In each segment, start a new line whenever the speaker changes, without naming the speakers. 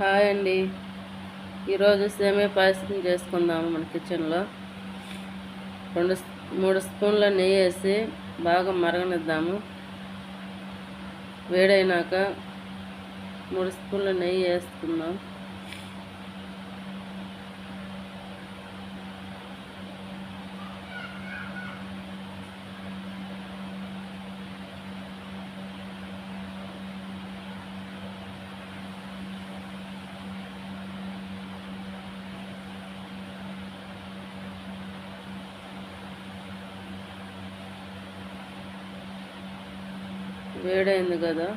Hi అండి. ఈరోజు సేమే పాయసం చేసుకుందాము మన కిచెన్లో. రెండు మూడు స్పూన్ల నెయ్యి వేసి బాగా మరగనిద్దాము. వేడైనాక మూడు స్పూన్ల నెయ్యి వేసుకుందాం. వేడైంది కదా.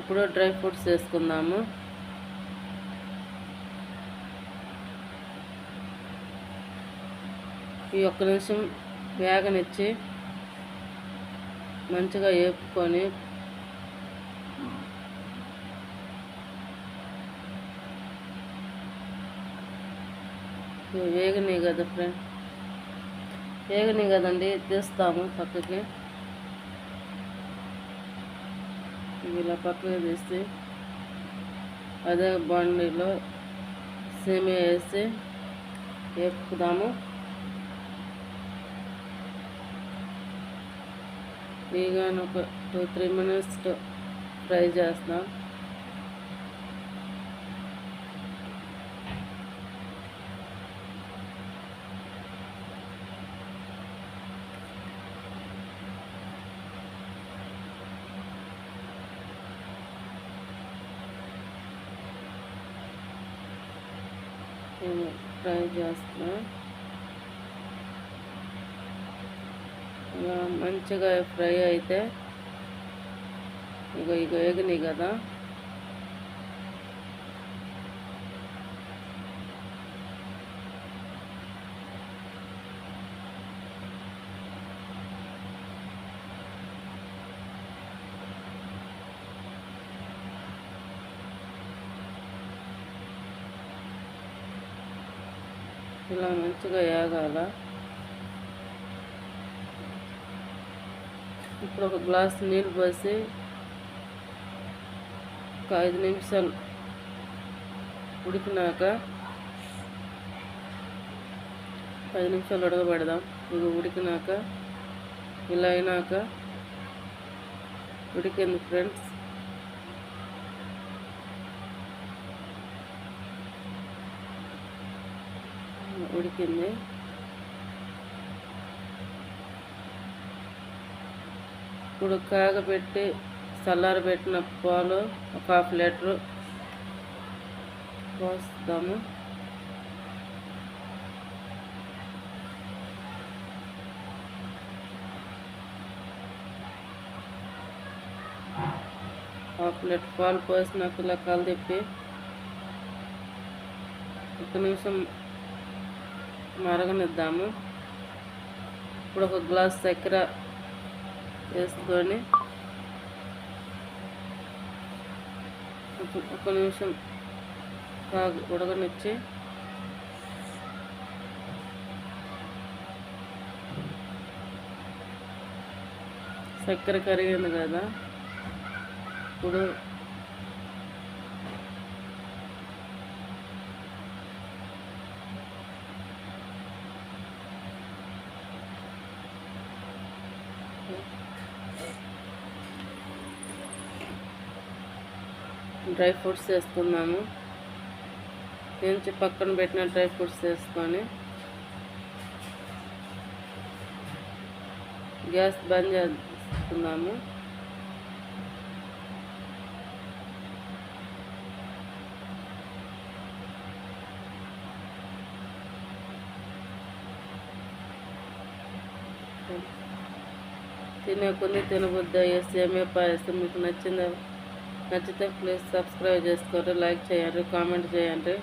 ఇప్పుడు డ్రై ఫ్రూట్స్ వేసుకుందాము ఈ ఒక్క నిమిషం వేగనిచ్చి మంచిగా వేపుకొని ఇవి వేగని కదా ఫ్రెండ్. వేగని కదండి తీస్తాము పక్కకి. ఇలా పక్కకి తీస్తే అదే బాండీలో సేమియా వేసి వేపుదాము. ఇక ఒక టూ త్రీ మినిట్స్ ఫ్రై చేస్తాం. ఫ్రై చేస్తున్నా. మంచిగా ఫ్రై అయితే ఇక ఇక వేగినాయి కదా. ఇలా మంచిగా వేగాల ఇప్పుడు ఒక గ్లాస్ నీళ్ళు పోసి ఒక ఐదు నిమిషాలు ఉడికినాక పది నిమిషాలు ఉడకబెడదాం. ఇక ఉడికినాక ఇలా అయినాక ఉడికింది ఫ్రెండ్స్. ఉడికింది ఇప్పుడు కాగబెట్టి చల్లారబెట్టిన పాలు ఒక హాఫ్ లీటరు పోస్తాము. హాఫ్ లీటర్ పాలు పోసినాక ఇలా కలదిప్పి ఒక నిమిషం మరగనిద్దాము. ఇప్పుడు ఒక గ్లాస్ చక్కెర వేసుకొని ఒక- నిమిషం కాగు ఉడకనిచ్చి చక్కెర కరిగింది కదా. ఇప్పుడు డ్రై ఫ్రూట్స్ వేసుకున్నాము నుంచి పక్కన పెట్టిన డ్రై ఫ్రూట్స్ వేసుకొని గ్యాస్ బంద్ చేస్తున్నాము. తినే కొన్ని తినబుద్ద అయ్యే పాయసం మీకు నచ్చిందా? నచ్చితే ప్లీజ్ సబ్స్క్రైబ్ చేసుకోండి లైక్ చేయండి కామెంట్ చేయండి.